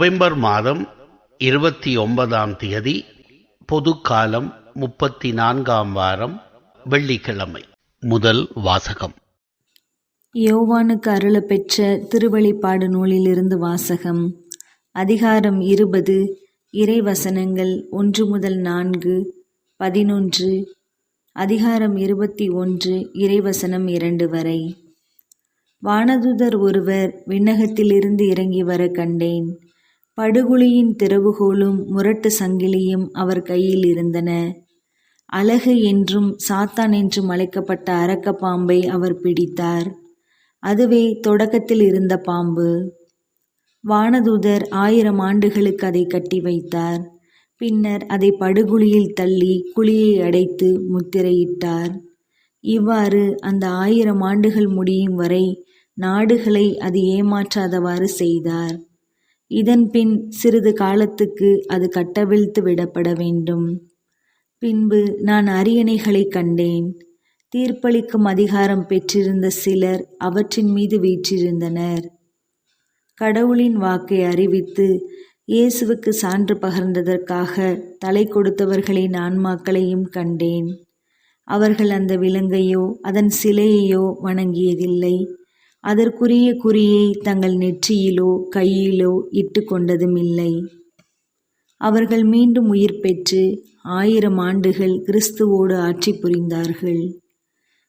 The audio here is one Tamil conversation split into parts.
நவம்பர் மாதம் இருபத்தி ஒன்பதாம் தேதி பொதுக்காலம் முப்பத்தி நான்காம் வாரம் வெள்ளிக்கிழமை. முதல் வாசகம். யோவானுக்கு அருளப்பெற்ற திருவழிப்பாடு நூலிலிருந்து வாசகம். அதிகாரம் இருபது இறைவசனங்கள் ஒன்று முதல் நான்கு பதினொன்று அதிகாரம் இருபத்தி ஒன்று இறைவசனம் இரண்டு வரை. வானதுதர் ஒருவர் விண்ணகத்திலிருந்து இறங்கி வர கண்டேன். படுகுழியின் திறவுகோலும் முரட்டு சங்கிலியும் அவர் கையில் இருந்தன. அழகு என்றும் சாத்தான் என்றும் அழைக்கப்பட்ட அரக்க பாம்பை அவர் பிடித்தார். அதுவே தொடக்கத்தில் இருந்த பாம்பு. வானதூதர் ஆயிரம் ஆண்டுகளுக்கு அதை கட்டி வைத்தார். பின்னர் அதை படுகுழியில் தள்ளி குழியை அடைத்து முத்திரையிட்டார். இவ்வாறு அந்த ஆயிரம் ஆண்டுகள் முடியும் வரை நாடுகளை அது ஏமாற்றாதவாறு செய்தார். இதன்பின் சிறிது காலத்துக்கு அது கட்டவிழ்த்து விடப்பட வேண்டும். பின்பு நான் அரியணைகளை கண்டேன். தீர்ப்பளிக்கும் அதிகாரம் பெற்றிருந்த சிலர் அவற்றின் மீது வீற்றிருந்தனர். கடவுளின் வாக்கை அறிவித்து இயேசுவுக்கு சான்று பகர்ந்ததற்காக தலை கொடுத்தவர்களின் ஆன்மாக்களையும் கண்டேன். அவர்கள் அந்த விலங்கையோ அதன் சிலையையோ வணங்கியதில்லை. அதற்குரிய குறியை தங்கள் நெற்றியிலோ கையிலோ இட்டு கொண்டதும் இல்லை. அவர்கள் மீண்டும் உயிர் பெற்று ஆயிரம் ஆண்டுகள் கிறிஸ்துவோடு ஆட்சி புரிந்தார்கள்.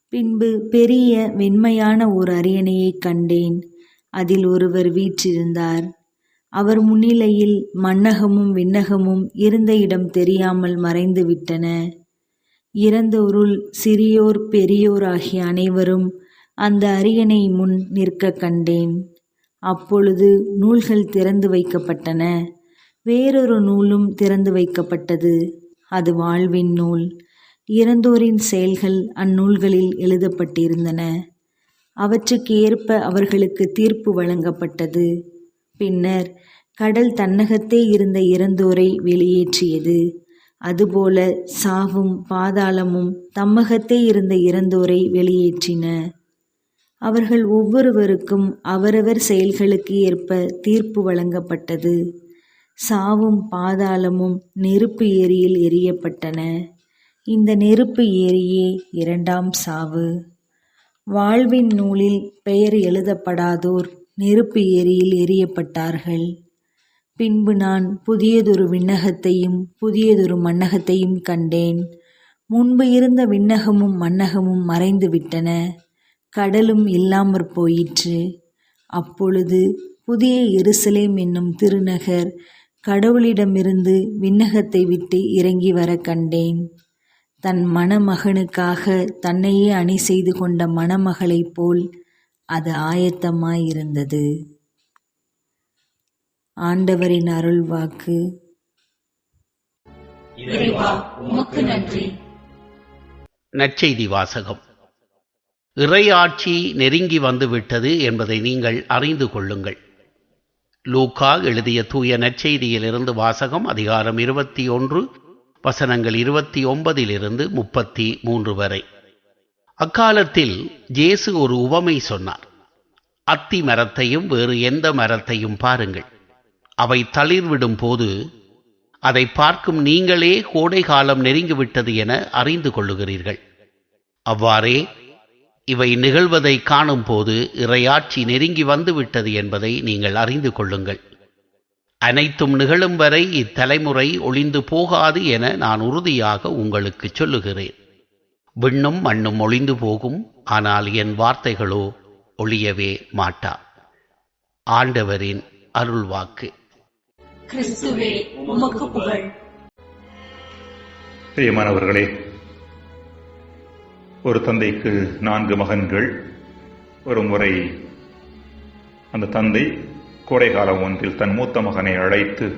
பின்பு பெரிய வெண்மையான ஓர் அரியணையைக் கண்டேன். அதில் ஒருவர் வீற்றிருந்தார். அவர் முன்னிலையில் மன்னகமும் விண்ணகமும் இருந்த இடம் தெரியாமல் மறைந்து விட்டன இறந்தோருள் சிறியோர் பெரியோர் ஆகிய அனைவரும் அந்த அரியணை முன் நிற்க கண்டேன். அப்பொழுது நூல்கள் திறந்து வைக்கப்பட்டன. வேறொரு நூலும் திறந்து வைக்கப்பட்டது. அது வாழ்வின் நூல். இறந்தோரின் செயல்கள் அந்நூல்களில் எழுதப்பட்டிருந்தன. அவற்றுக்கு ஏற்ப அவர்களுக்கு தீர்ப்பு வழங்கப்பட்டது. பின்னர் கடல் தன்னகத்தே இருந்த இறந்தோரை வெளியேற்றியது. அதுபோல சாவும் பாதாளமும் தம்மகத்தே இருந்த இறந்தோரை வெளியேற்றின. அவர்கள் ஒவ்வொருவருக்கும் அவரவர் செயல்களுக்கு ஏற்ப தீர்ப்பு வழங்கப்பட்டது. சாவும் பாதாளமும் நெருப்பு ஏரியில் எரியப்பட்டன இந்த நெருப்பு ஏரியே இரண்டாம் சாவு. வாழ்வின் நூலில் பெயர் எழுதப்படாதோர் நெருப்பு ஏரியில் எரியப்பட்டார்கள் பின்பு நான் புதியதொரு விண்ணகத்தையும் புதியதொரு மன்னகத்தையும் கண்டேன். முன்பு இருந்த விண்ணகமும் மன்னகமும் மறைந்து விட்டன கடலும் இல்லாமற் போயிற்று. அப்பொழுது புதிய எருசலேம் என்னும் திருநகர் கடவுளிடமிருந்து விண்ணகத்தை விட்டு இறங்கி வர கண்டேன். தன் மணமகனுக்காக தன்னையே அணி செய்து கொண்ட மணமகளைப் போல் அது ஆயத்தமாயிருந்தது. ஆண்டவரின் உமக்கு நன்றி. நற்செய்தி வாசகம். இறையாட்சி நெருங்கி வந்துவிட்டது என்பதை நீங்கள் அறிந்து கொள்ளுங்கள். லூக்கா எழுதிய தூய நற்செய்தியிலிருந்து வாசகம் அதிகாரம் இருபத்தி ஒன்று வசனங்கள் இருபத்தி ஒன்பதிலிருந்து முப்பத்தி மூன்று வரை. அக்காலத்தில் ஜேசு ஒரு உவமை சொன்னார். அத்தி மரத்தையும் வேறு எந்த மரத்தையும் பாருங்கள். அவை தளிர்விடும் போது அதை பார்க்கும் நீங்களே கோடை காலம் நெருங்கிவிட்டது என அறிந்து கொள்ளுகிறீர்கள். அவ்வாறே இவை நிகழ்வதை காணும் போது இறையாட்சி நெருங்கி வந்துவிட்டது என்பதை நீங்கள் அறிந்து கொள்ளுங்கள். அனைத்தும் நிகழும் வரை இத்தலைமுறை ஒளிந்து போகாது என நான் உறுதியாக உங்களுக்கு சொல்லுகிறேன். விண்ணும் மண்ணும் ஒளிந்து போகும் ஆனால் என் வார்த்தைகளோ ஒளியவே மாட்டா. ஆண்டவரின் அருள்வாக்கு. கிறிஸ்துவே உமக்கு புகழ். பிரியமானவர்களே ஒரு தந்தைக்கு நான்கு மகன்கள். ஒரு முறை அந்த தந்தை கோடைகாலம் ஒன்றில் தன் மூத்த மகனை அழைத்து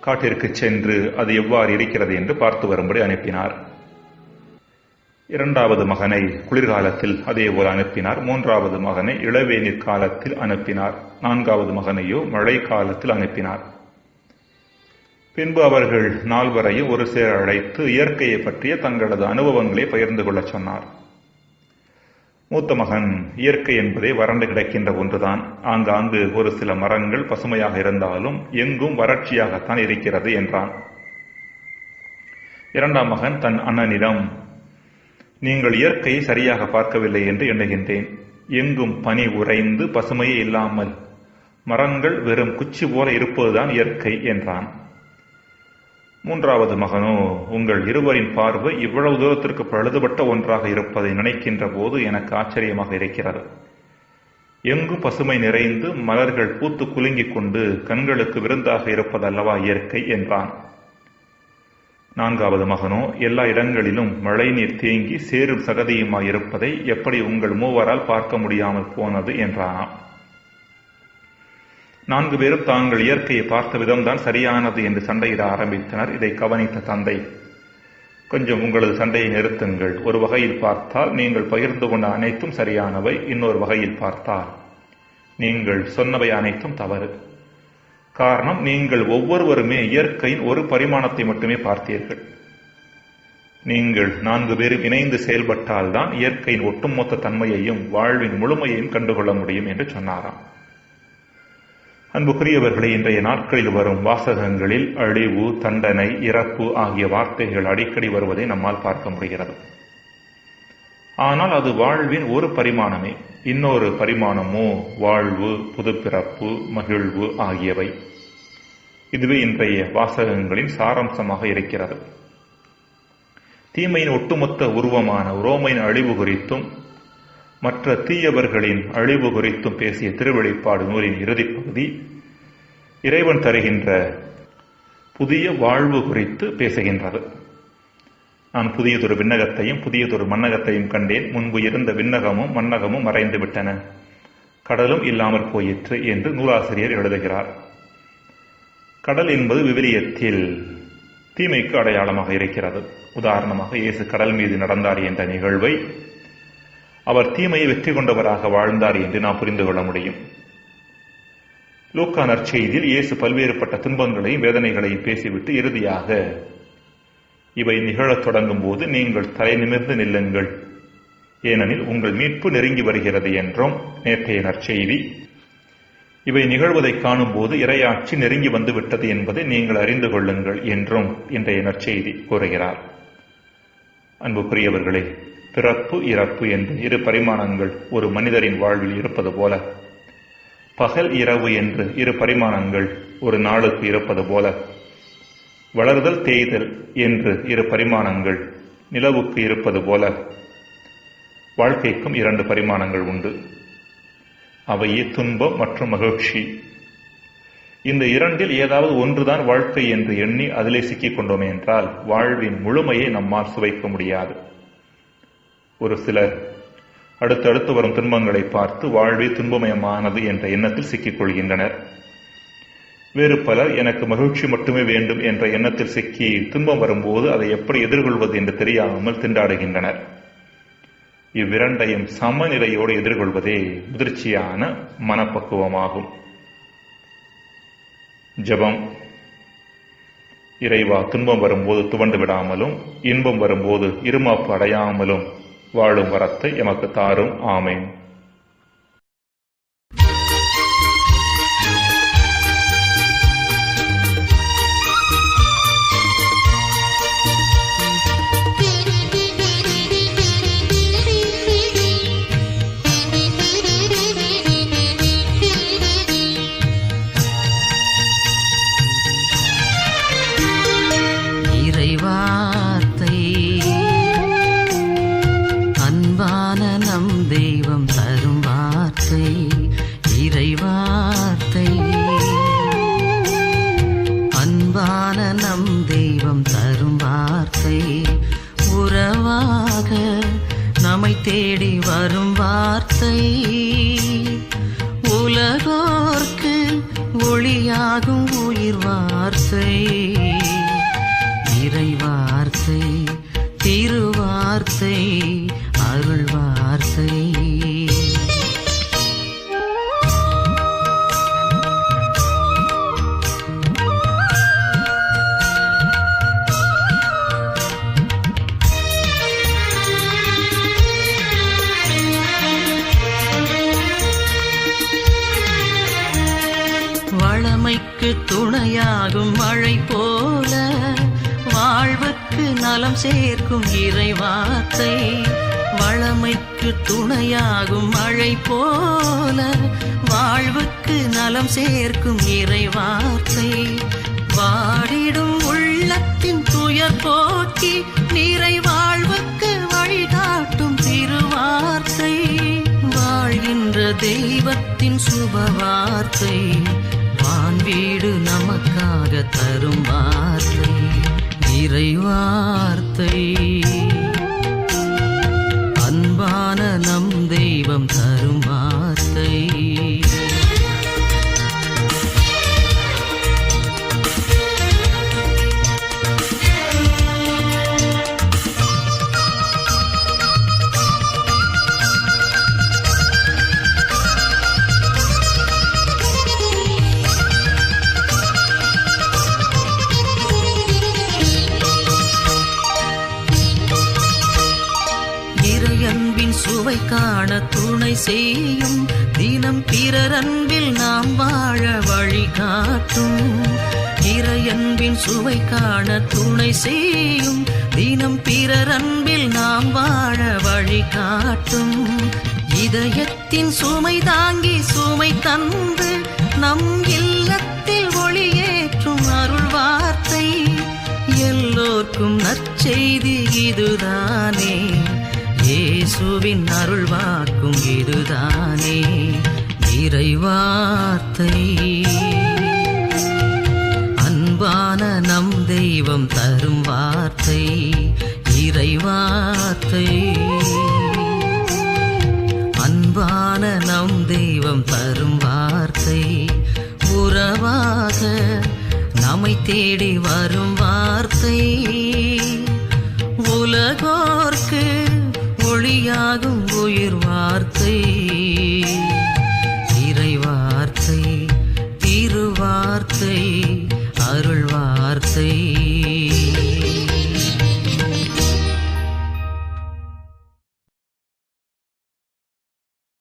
காட்டிற்கு சென்று அது எவ்வாறு இருக்கிறது என்று பார்த்து வரும்படி அனுப்பினார். இரண்டாவது மகனை குளிர்காலத்தில் அதேபோல் அனுப்பினார். மூன்றாவது மகனை இளவேநீர் காலத்தில் அனுப்பினார். நான்காவது மகனையோ மழை காலத்தில் அனுப்பினார். பின்பு அவர்கள் நால்வரையும் ஒரு சேர அழைத்து இயற்கையை பற்றிய தங்களது அனுபவங்களை பகிர்ந்து கொள்ளச் சொன்னார். மூத்த மகன் இயற்கை என்பதே வறண்டு கிடக்கின்ற ஒன்றுதான். ஆங்காங்கு ஒரு சில மரங்கள் பசுமையாக இருந்தாலும் எங்கும் வறட்சியாகத்தான் இருக்கிறது என்றான். இரண்டாம் மகன் தன் அண்ணனிடம் நீங்கள் இயற்கையை சரியாக பார்க்கவில்லை என்று எண்ணுகின்றேன். எங்கும் பனி உறைந்து பசுமையே இல்லாமல் மரங்கள் வெறும் குச்சி போல இருப்பதுதான் இயற்கை என்றான். மூன்றாவது மகனோ உங்கள் இருவரின் பார்வை இவ்வளவு தூரத்திற்கு பழுதுபட்ட ஒன்றாக இருப்பதை நினைக்கின்ற போது எனக்கு ஆச்சரியமாக இருக்கிறது. எங்கு பசுமை நிறைந்து மலர்கள் பூத்து குலுங்கிக் கொண்டு கண்களுக்கு விருந்தாக இருப்பதல்லவா இயற்கை என்றான். நான்காவது மகனோ எல்லா இடங்களிலும் மழைநீர் தேங்கி சேரும் சகதியுமாய் இருப்பதை எப்படி உங்கள் மூவரால் பார்க்க முடியாமல் போனது என்றானாம். நான்கு பேரும் தாங்கள் இயற்கையை பார்த்த விதம்தான் சரியானது என்று சண்டையிட ஆரம்பித்தனர். இதை கவனித்த தந்தை கொஞ்சம் உங்களது சண்டையை நிறுத்துங்கள். ஒரு வகையில் பார்த்தால் நீங்கள் பகிர்ந்து கொண்ட அனைத்தும் சரியானவை. இன்னொரு வகையில் பார்த்தால் நீங்கள் சொன்னவை அனைத்தும் தவறு. காரணம் நீங்கள் ஒவ்வொருவருமே இயற்கையின் ஒரு பரிமாணத்தை மட்டுமே பார்த்தீர்கள். நீங்கள் நான்கு பேரும் இணைந்து செயல்பட்டால்தான் இயற்கையின் ஒட்டுமொத்த தன்மையையும் வாழ்வின் முழுமையையும் கண்டுகொள்ள முடியும் என்று சொன்னாராம். அன்புக்குரியவர்களே இன்றைய நாட்களில் வரும் வாசகங்களில் அழிவு தண்டனை இறப்பு ஆகிய வார்த்தைகள் அடிக்கடி வருவதை நம்மால் பார்க்க முடிகிறது. ஆனால் அது வாழ்வின் ஒரு பரிமாணமே. இன்னொரு பரிமாணமோ வாழ்வு புதுப்பிறப்பு மகிழ்வு ஆகியவை. இதுவே இன்றைய வாசகங்களின் சாராம்சமாக இருக்கிறது. தீமையின் ஒட்டுமொத்த உருவமான ரோமையின் அழிவு குறித்தும் மற்ற தீயவர்களின் அழிவு குறித்தும் பேசிய திருவெளிப்பாடு நூலின் இறுதிப் பகுதி இறைவன் தருகின்ற புதிய வாழ்வு குறித்து பேசுகின்றது. நான் புதியதொரு விண்ணகத்தையும் புதியதொரு மன்னகத்தையும் கண்டேன். முன்பு இருந்த விண்ணகமும் மன்னகமும் மறைந்து விட்டன. கடலும் இல்லாமற் போயிற்று என்று நூலாசிரியர் எழுதுகிறார். கடல் என்பது விவிலியத்தில் தீமைக்கு அடையாளமாக இருக்கிறது. உதாரணமாக இயேசு கடல் மீது நடந்தார் என்ற நிகழ்வை அவர் தீமையை வெற்றி கொண்டவராக வாழ்ந்தார் என்று நாம் புரிந்து கொள்ள முடியும். லூக்கா நற்செய்தியில் இயேசு பல்வேறுபட்ட துன்பங்களையும் வேதனைகளையும் பேசிவிட்டு இறுதியாக இவை நிகழத் தொடங்கும் போது நீங்கள் தலை நிமிர்ந்து நில்லுங்கள். ஏனெனில் உங்கள் மீட்பு நெருங்கி வருகிறது என்றும் நேற்றைய நற்செய்தி. இவை நிகழ்வதை காணும் போது இரையாட்சி நெருங்கி வந்துவிட்டது என்பதை நீங்கள் அறிந்து கொள்ளுங்கள் என்றும் இன்றைய நற்செய்தி கூறுகிறார். அன்புக்குரியவர்களே பிறப்பு இறப்பு என்று இரு பரிமாணங்கள் ஒரு மனிதரின் வாழ்வில் இருப்பது போல. பகல் இரவு என்று இரு பரிமாணங்கள் ஒரு நாளுக்கு இருப்பது போல. வளர்தல் தேய்தல் என்று இரு பரிமாணங்கள் நிலவுக்கு இருப்பது போல. வாழ்க்கைக்கும் இரண்டு பரிமாணங்கள் உண்டு. அவையே துன்பம் மற்றும் மகிழ்ச்சி. இந்த இரண்டில் ஏதாவது ஒன்றுதான் வாழ்க்கை என்று எண்ணி அதிலே சிக்கிக் கொண்டோமே என்றால் வாழ்வின் முழுமையை நம்மால் சுவைக்க முடியாது. ஒரு சிலர் அடுத்தடுத்து வரும் துன்பங்களை பார்த்து வாழ்வே துன்பமயமானது என்ற எண்ணத்தில் சிக்கிக் கொள்கின்றனர் வேறு பலர் எனக்கு மகிழ்ச்சி மட்டுமே வேண்டும் என்ற எண்ணத்தில் சிக்கி துன்பம் வரும்போது அதை எப்படி எதிர்கொள்வது என்று தெரியாமல் திண்டாடுகின்றனர். இவ்விரண்டையும் சமநிலையோடு எதிர்கொள்வதே முதிர்ச்சியான மனப்பக்குவமாகும். ஜபம். இறைவா துன்பம் வரும்போது துவண்டு விடாமலும் இன்பம் வரும்போது இருமாப்பு அடையாமலும் வாழும் வரத்தை எமக்கு தாரும். ஆமேன். வார்த்தை. உலகோர்க்கு ஒளியாகும் உயிர் வார்த்தை. வாழ்வுக்கு நலம் சேர்க்கும் இறைவார்த்தை வளமைக்கு துணையாகும் மழை போல வாழ்வுக்கு நலம் சேர்க்கும் இறைவார்த்தை வாடிடும் உள்ளத்தின் துயர் போக்கி நிறை வாழ்வுக்கு வழிகாட்டும் திருவார்த்தை. வாழ்கின்ற தெய்வத்தின் சுபவார்த்தை வான்வீடு நமக்காக தரும் வார்த்தை. இறைவார்த்தை. அன்பான நம் தெய்வம் தரும் வார்த்தை. வழிகாட்டும் இறையன்பின் சுவை காண துணை செய்யும். தினம் பிறர் அன்பில் நாம் வாழ வழி காட்டும். இதயத்தின் சுமை தாங்கி சுமை தந்து நம் இல்லத்தில் ஒளியேற்றும் அருள் வார்த்தை. எல்லோர்க்கும் நற்செய்தி இதுதானே. இயேசுவின் அருள் வாக்கும் இதுதானே. இறை வார்த்தை அன்பான நம் தெய்வம் தரும் வார்த்தை இறை வார்த்தை அன்பான நம் தெய்வம் தரும் வார்த்தை உறவாக நம்மை தேடி வரும் வார்த்தை. உலகோர்க்கு ஒளியாகும் உயிர் வார்த்தை.